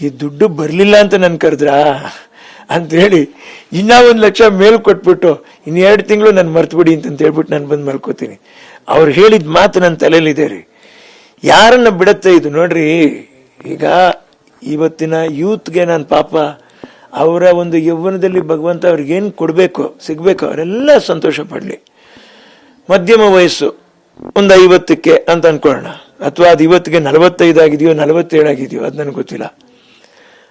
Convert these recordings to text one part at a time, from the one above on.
ಈ ದುಡ್ಡು ಬರಲಿಲ್ಲ ಅಂತ ನನ್ ಕರೆದ್ರಾ? ಅಂತ ಹೇಳಿ ಇನ್ನೂ ಒಂದು ಲಕ್ಷ ಮೇಲ್ ಕೊಟ್ಬಿಟ್ಟು ಇನ್ನು ಎರಡು ತಿಂಗಳು ನಾನು ಮರ್ತುಬಿಡಿ ಅಂತ ಹೇಳ್ಬಿಟ್ಟು ನಾನು ಬಂದು ಮಲ್ಕೋತೀನಿ. ಅವ್ರು ಹೇಳಿದ ಮಾತು ನನ್ನ ತಲೆಯಲ್ಲಿದೆ ರೀ. ಯಾರನ್ನ ಬಿಡತ್ತೆ ಇದು ನೋಡ್ರಿ? ಈಗ ಇವತ್ತಿನ ಯೂತ್ಗೆ ನಾನು ಪಾಪ, ಅವರ ಒಂದು ಯೌವನದಲ್ಲಿ ಭಗವಂತ ಅವ್ರಿಗೆ ಏನು ಕೊಡಬೇಕು, ಸಿಗಬೇಕು, ಅವರೆಲ್ಲ ಸಂತೋಷ ಪಡಲಿ. ಮಧ್ಯಮ ವಯಸ್ಸು ಒಂದು ಐವತ್ತಕ್ಕೆ ಅಂತ ಅನ್ಕೊಳ್ಳೋಣ. ಅಥವಾ ಅದು ಇವತ್ತಿಗೆ ನಲವತ್ತೈದು ಆಗಿದೆಯೋ, ನಲವತ್ತೇಳು ಆಗಿದೆಯೋ, ಅದು ನನಗೆ ಗೊತ್ತಿಲ್ಲ.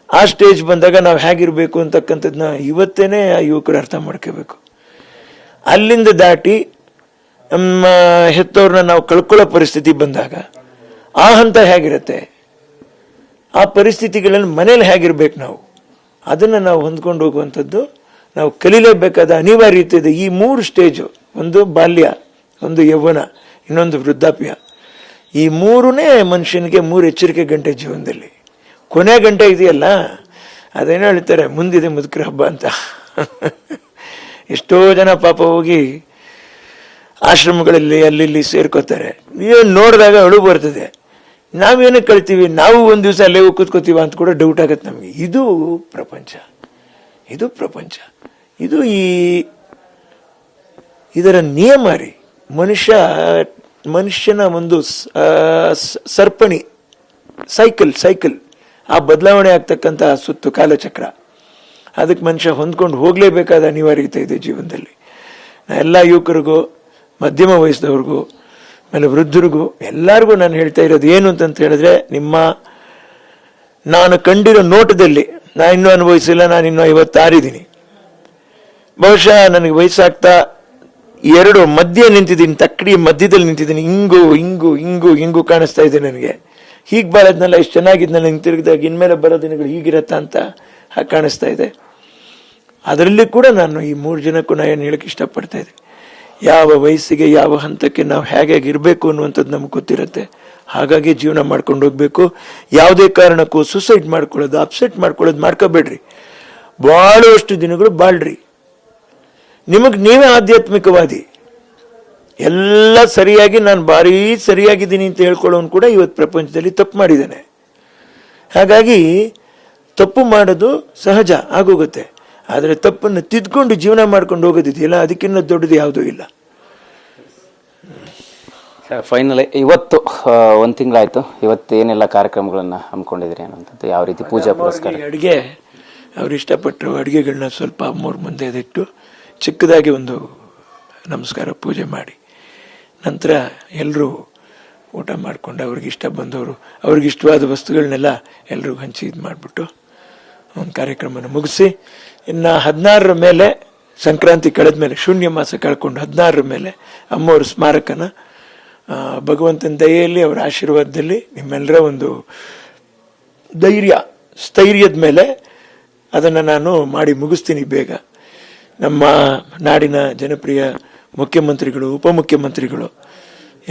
ಆ ಸ್ಟೇಜ್ ಬಂದಾಗ ನಾವು ಹೇಗಿರ್ಬೇಕು ಅಂತಕ್ಕಂಥದ್ದನ್ನ ಇವತ್ತೇನೆ ಆ ಯುವಕರು ಅರ್ಥ ಮಾಡ್ಕೋಬೇಕು. ಅಲ್ಲಿಂದ ದಾಟಿ ನಮ್ಮ ಹೆತ್ತವ್ರನ್ನ ನಾವು ಕಳ್ಕೊಳ್ಳೋ ಪರಿಸ್ಥಿತಿ ಬಂದಾಗ ಆ ಹಂತ ಹೇಗಿರುತ್ತೆ? ಆ ಪರಿಸ್ಥಿತಿಗಳನ್ನು ಮನೇಲಿ ಹೇಗಿರ್ಬೇಕು ನಾವು? ಅದನ್ನು ನಾವು ಹೊಂದ್ಕೊಂಡು ಹೋಗುವಂಥದ್ದು ನಾವು ಕಲೀಲೇಬೇಕಾದ ಅನಿವಾರ್ಯತೆ ಇದೆ. ಈ ಮೂರು ಸ್ಟೇಜು, ಒಂದು ಬಾಲ್ಯ, ಒಂದು ಯೌವನ, ಇನ್ನೊಂದು ವೃದ್ಧಾಪ್ಯ, ಈ ಮೂರನೇ ಮನುಷ್ಯನಿಗೆ ಮೂರು ಎಚ್ಚರಿಕೆ ಗಂಟೆ ಜೀವನದಲ್ಲಿ. ಕೊನೆ ಗಂಟೆ ಇದೆಯಲ್ಲ, ಅದೇನೋ ಹೇಳ್ತಾರೆ, ಮುಂದಿದೆ ಮುದುಕರ ಹಬ್ಬ ಅಂತ. ಎಷ್ಟೋ ಜನ ಪಾಪ ಹೋಗಿ ಆಶ್ರಮಗಳಲ್ಲಿ ಅಲ್ಲಿ ಸೇರ್ಕೋತಾರೆ. ಏನು ನೋಡಿದಾಗ ಅಳು ಬರ್ತದೆ. ನಾವೇನಕ್ಕೆ ಕಳ್ತೀವಿ, ನಾವು ಒಂದು ದಿವಸ ಅಲ್ಲೇ ಹೋಗಿ ಕೂತ್ಕೋತೀವ ಅಂತ ಕೂಡ ಡೌಟ್ ಆಗುತ್ತೆ ನಮಗೆ. ಇದು ಪ್ರಪಂಚ. ಇದು ಪ್ರಪಂಚ. ಇದು ಈ ಇದರ ನಿಯಮ ರೀ. ಮನುಷ್ಯ, ಮನುಷ್ಯನ ಒಂದು ಸರ್ಪಣಿ. Cycle cycle. ಆ ಬದಲಾವಣೆ ಆಗ್ತಕ್ಕಂಥ ಸುತ್ತು ಕಾಲಚಕ್ರ. ಅದಕ್ಕೆ ಮನುಷ್ಯ ಹೊಂದ್ಕೊಂಡು ಹೋಗಲೇಬೇಕಾದ ಅನಿವಾರ್ಯತೆ ಇದೆ ಜೀವನದಲ್ಲಿ. ಎಲ್ಲ ಯುವಕರಿಗೂ, ಮಧ್ಯಮ ವಯಸ್ಸಿನವ್ರಿಗೂ ಆಮೇಲೆ ವೃದ್ಧರಿಗೂ, ಎಲ್ಲರಿಗೂ ನಾನು ಹೇಳ್ತಾ ಇರೋದು ಏನು ಅಂತ ಹೇಳಿದ್ರೆ, ನಿಮ್ಮ, ನಾನು ಕಂಡಿರೋ ನೋಟದಲ್ಲಿ ನಾನು ಇನ್ನೂ ಅನುಭವಿಸಿಲ್ಲ, ನಾನು ಇನ್ನೂ ಐವತ್ತಾರಿದ್ದೀನಿ. ಬಹುಶಃ ನನಗೆ ವಯಸ್ಸಾಗ್ತಾ ಎರಡು ಮಧ್ಯ ನಿಂತಿದ್ದೀನಿ, ತಕ್ಕಡಿ ಮಧ್ಯದಲ್ಲಿ ನಿಂತಿದ್ದೀನಿ, ಹಿಂಗು ಹಿಂಗು ಹಿಂಗು ಹಿಂಗು ಕಾಣಿಸ್ತಾ ಇದೆ ನನಗೆ. ಹೀಗೆ ಬರೋದ್ನಲ್ಲ ಎಷ್ಟು ಚೆನ್ನಾಗಿದ್ನಲ್ಲ, ಹಿಂಗೆ ತಿರುಗಿದಾಗ ಇನ್ಮೇಲೆ ಬರೋ ದಿನಗಳು ಹೀಗಿರತ್ತ ಅಂತ ಹಾಗೆ ಕಾಣಿಸ್ತಾ ಇದೆ. ಅದರಲ್ಲಿ ಕೂಡ ನಾನು ಈ ಮೂರು ಜನಕ್ಕೂ ನಾನು ಏನು ಹೇಳಕ್ಕೆ ಇಷ್ಟಪಡ್ತಾ ಇದ್ದೆ ಯಾವ ವಯಸ್ಸಿಗೆ, ಯಾವ ಹಂತಕ್ಕೆ ನಾವು ಹೇಗೆ ಇರಬೇಕು ಅನ್ನುವಂಥದ್ದು ನಮ್ಗೆ ಗೊತ್ತಿರುತ್ತೆ. ಹಾಗಾಗಿ ಜೀವನ ಮಾಡ್ಕೊಂಡು ಹೋಗ್ಬೇಕು. ಯಾವುದೇ ಕಾರಣಕ್ಕೂ ಸುಸೈಡ್ ಮಾಡ್ಕೊಳ್ಳೋದು ಅಪ್ಸೆಟ್ ಮಾಡ್ಕೊಳ್ಳೋದು ಮಾಡ್ಕೋಬೇಡ್ರಿ. ಭಾಳಷ್ಟು ದಿನಗಳು ಬಾಳ್ರಿ. ನಿಮಗೆ ನೀವೇ ಆಧ್ಯಾತ್ಮಿಕವಾದಿ. ಎಲ್ಲ ಸರಿಯಾಗಿ ನಾನು ಭಾರಿ ಸರಿಯಾಗಿದ್ದೀನಿ ಅಂತ ಹೇಳ್ಕೊಳ್ಳೋನು ಕೂಡ ಇವತ್ತು ಪ್ರಪಂಚದಲ್ಲಿ ತಪ್ಪು ಮಾಡಿದ್ದಾನೆ. ಹಾಗಾಗಿ ತಪ್ಪು ಮಾಡೋದು ಸಹಜ ಆಗೋಗುತ್ತೆ. ಆದರೆ ತಪ್ಪನ್ನು ತಿದ್ಕೊಂಡು ಜೀವನ ಮಾಡ್ಕೊಂಡು ಹೋಗೋದಿದೆಯಲ್ಲ ಅದಕ್ಕಿಂತ ದೊಡ್ಡದು ಯಾವುದೂ ಇಲ್ಲ. ಫೈನಲಿ ಇವತ್ತು ಒಂದು ತಿಂಗಳಾಯಿತು. ಇವತ್ತು ಏನೆಲ್ಲ ಕಾರ್ಯಕ್ರಮಗಳನ್ನು ಹಮ್ಮಿಕೊಂಡಿದ್ರಿ ಅನ್ನೋಂಥದ್ದು ಯಾವ ರೀತಿ ಪೂಜಾ ಪುರಸ್ಕಾರ? ಅಡುಗೆ ಅವ್ರು ಇಷ್ಟಪಟ್ಟರು ಅಡುಗೆಗಳನ್ನ ಸ್ವಲ್ಪ ಮೂರು ಮುಂದೆ ಇಟ್ಟು ಚಿಕ್ಕದಾಗಿ ಒಂದು ನಮಸ್ಕಾರ ಪೂಜೆ ಮಾಡಿ. ನಂತರ ಎಲ್ಲರೂ ಊಟ ಮಾಡಿಕೊಂಡು ಅವ್ರಿಗೆ ಇಷ್ಟ ಬಂದವರು ಅವ್ರಿಗಿಷ್ಟವಾದ ವಸ್ತುಗಳನ್ನೆಲ್ಲ ಎಲ್ರಿಗೂ ಹಂಚಿ ಇದು ಮಾಡಿಬಿಟ್ಟು ಒಂದು ಕಾರ್ಯಕ್ರಮನ ಮುಗಿಸಿ, ಇನ್ನು ಹದಿನಾರರ ಮೇಲೆ ಸಂಕ್ರಾಂತಿ ಕಳೆದ ಮೇಲೆ, ಶೂನ್ಯ ಮಾಸ ಕಳ್ಕೊಂಡು ಹದಿನಾರರ ಮೇಲೆ ಅಮ್ಮವ್ರ ಸ್ಮಾರಕನ ಭಗವಂತನ ದಯೆಯಲ್ಲಿ ಅವರ ಆಶೀರ್ವಾದದಲ್ಲಿ ನಿಮ್ಮೆಲ್ಲರ ಒಂದು ಧೈರ್ಯ, ಸ್ಥೈರ್ಯದ ಮೇಲೆ ಅದನ್ನು ನಾನು ಮಾಡಿ ಮುಗಿಸ್ತೀನಿ ಬೇಗ. ನಮ್ಮ ನಾಡಿನ ಜನಪ್ರಿಯ ಮುಖ್ಯಮಂತ್ರಿಗಳು ಉಪಮುಖ್ಯಮಂತ್ರಿಗಳು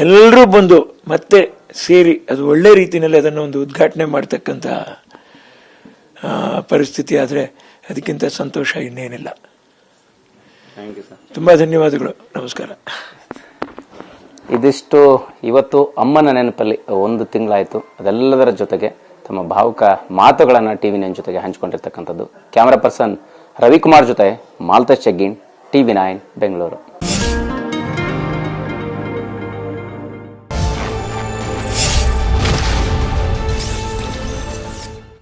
ಎಲ್ಲರೂ ಬಂದು ಮತ್ತೆ ಸೇರಿ ಅದು ಒಳ್ಳೆ ರೀತಿಯಲ್ಲಿ ಅದನ್ನು ಒಂದು ಉದ್ಘಾಟನೆ ಮಾಡ್ತಕ್ಕಂಥ ಪರಿಸ್ಥಿತಿ ಆದರೆ ಅದಕ್ಕಿಂತ ಸಂತೋಷ ಇನ್ನೇನಿಲ್ಲ. ತುಂಬ ಧನ್ಯವಾದಗಳು. ನಮಸ್ಕಾರ. ಇದಿಷ್ಟು ಇವತ್ತು ಅಮ್ಮನ ನೆನಪಲ್ಲಿ ಒಂದು ತಿಂಗಳಾಯಿತು. ಅದೆಲ್ಲದರ ಜೊತೆಗೆ ತಮ್ಮ ಭಾವುಕ ಮಾತುಗಳನ್ನು ಟಿ ವಿ ನೈನ್ ಜೊತೆಗೆ ಹಂಚಿಕೊಂಡಿರ್ತಕ್ಕಂಥದ್ದು. ಕ್ಯಾಮ್ರಾ ಪರ್ಸನ್ ರವಿಕುಮಾರ್ ಜೊತೆ ಮಾಲ್ತೇಶ್ ಚೆಗ್ಗಿನ್ ಟಿ ವಿ ನೈನ್ ಬೆಂಗಳೂರು.